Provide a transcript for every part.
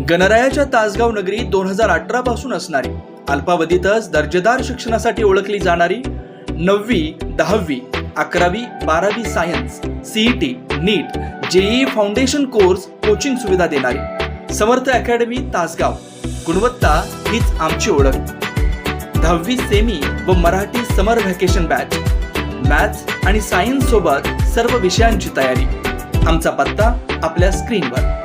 गणरायाच्या तासगाव नगरी दोन हजार अठरा पासून असणारी अल्पावधीतच दर्जेदार शिक्षणासाठी ओळखली जाणारी नववी दहावी अकरावी बारावी science CET NEET JEE foundation course coaching सुविधा देणारी समर्थ अकॅडमी तासगाव. गुणवत्ता हीच आमची ओळख. दहावी सेमी व Marathi summer vacation batch. Maths आणि सायन्स सोबत सर्व विषयांची तयारी. आमचा पत्ता आपल्या स्क्रीनवर.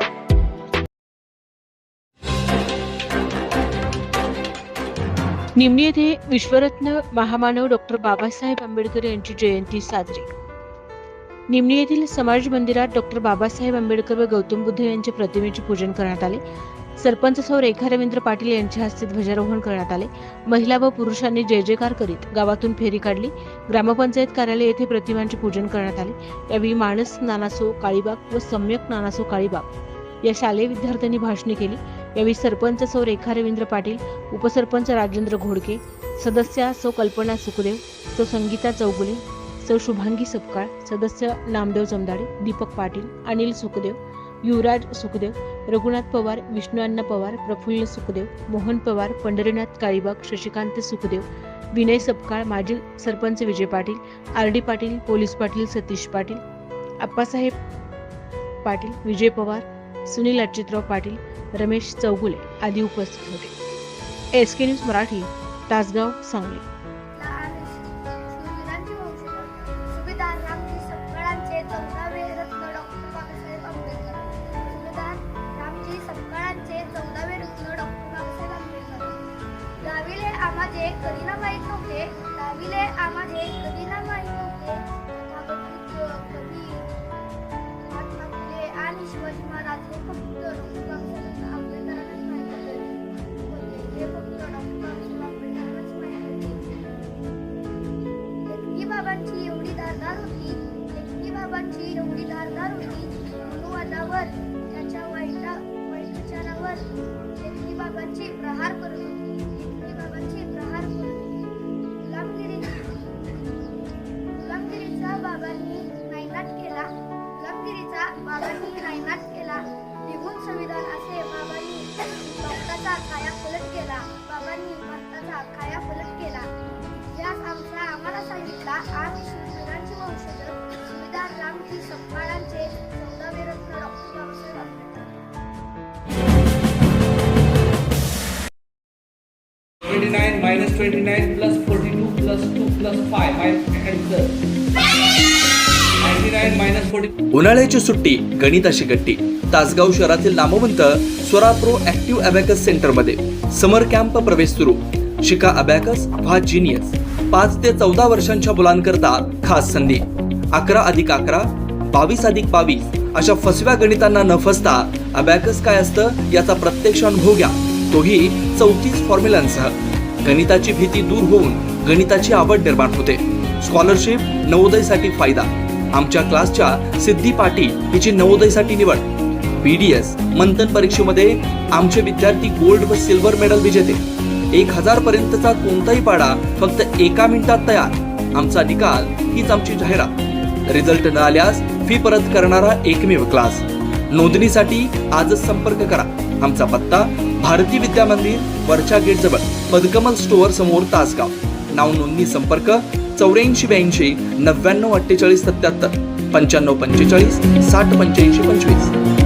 निमणी येथे विश्वरत्न महामानव डॉक्टर बाबासाहेब आंबेडकर यांची जयंती साजरी. निमणी येथील समाज मंदिरात डॉक्टर बाबासाहेब आंबेडकर व गौतम बुद्ध यांच्या प्रतिमेचे पूजन करण्यात आले. सरपंच सौ रेखा रवींद्र पाटील यांच्या हस्ते ध्वजारोहण करण्यात आले. महिला व पुरुषांनी जय जयकार करीत गावातून फेरी काढली. ग्रामपंचायत कार्यालय येथे प्रतिमांचे पूजन करण्यात आले. यावेळी माणस नानासो काळीबाग व सम्यक नानासो काळीबाग या शालेय विद्यार्थ्यांनी भाषणे केली. यावेळी सरपंच सौ रेखा रवींद्र पाटील उपसरपंच राजेंद्र घोडके सदस्या सौ कल्पना सुखदेव सौ संगीता चौगुले सौ शुभांगी सपकाळ सदस्य नामदेव जमदाडे दीपक पाटील अनिल सुखदेव युवराज सुखदेव रघुनाथ पवार विष्णुअण्णा पवार प्रफुल्ल सुखदेव मोहन पवार पंढरीनाथ काळीबाग शशिकांत सुखदेव विनय सपकाळ माजी sarpanch Vijay Patil R D Patil police Patil Satish Patil Appasaheb Patil Vijay Pawar Sunil Achyutrao Patil Ramesh Chougule आदी उपस्थित होते. S K news Marathi Tasgaon Sangli. शिवरायांचे वंशज सुभेदार रामजी सपकाळांचे चौदावे रत्न बाबांची एवढी धारदार होती. लेखणी बाबांची एवढी धारदार होती. अनुवादावर त्याच्या वाईटा वाईट विचारावर लेखनी बाबांची प्रहार करत होती. लेखणी बाबांचे प्रहार करत होती. गुलामगिरी गुलामगिरीचा बाबांनी नायनाट केला. गुलामगिरीचा बाबांनी नायनाट केला. निघून संविधान असे बाबांनी भारताचा सुविधार रामजी सपकाळांचे चौदावे रत्न doctor Babasaheb Ambedkar 29 minus 29 plus 42 plus 2 plus 5. My answer. 99 minus 40. उन्हाळ्याची सुट्टी गणिताशी गट्टी तासगाव शहरातील नामवंत स्वरा प्रो ऍक्टिव्ह अबॅकस सेंटरमध्ये समर कॅम्प प्रवेश सुरू शिका अबॅकस व्हा जिनियस पाच ते चौदा वर्षांच्या मुलांकरता खास संधी अकरा अधिक अकरा बावीस अधिक बावीस अशा फसव्या गणितांना न फसता अबॅकस काय असतं याचा प्रत्यक्ष अनुभव घ्या. तोही चौतीस फॉर्म्युलांसह. गणिताची भीती दूर होऊन गणिताची आवड निर्माण होते. स्कॉलरशिप नवोदयसाठी फायदा. आमच्या क्लासच्या सिद्धी पाटील हिची नवोदयसाठी निवड. बीडीएस मंथन परीक्षेमध्ये आमचे विद्यार्थी गोल्ड व सिल्वर मेडल विजेते. एक हजार पर्यंतचा कोणताही पाडा फक्त एका मिनिटात तयार. आमचा निकाल हीच आमची जाहिरात. रिझल्ट न आल्यास फी परत करणारा एकमेव क्लास नोंदणीसाठी आजच संपर्क करा. आमचा पत्ता भारती विद्या मंदिर वरच्या गेट जवळ पदकमल स्टोअर समोर तासगाव. नाव नोंदणी संपर्क चौऱ्याऐंशी ब्याऐंशी नव्याण्णव अठ्ठेचाळीस सत्याहत्तर पंच्याण्णव पंचेचाळीस साठ पंच्याऐंशी पंचवीस.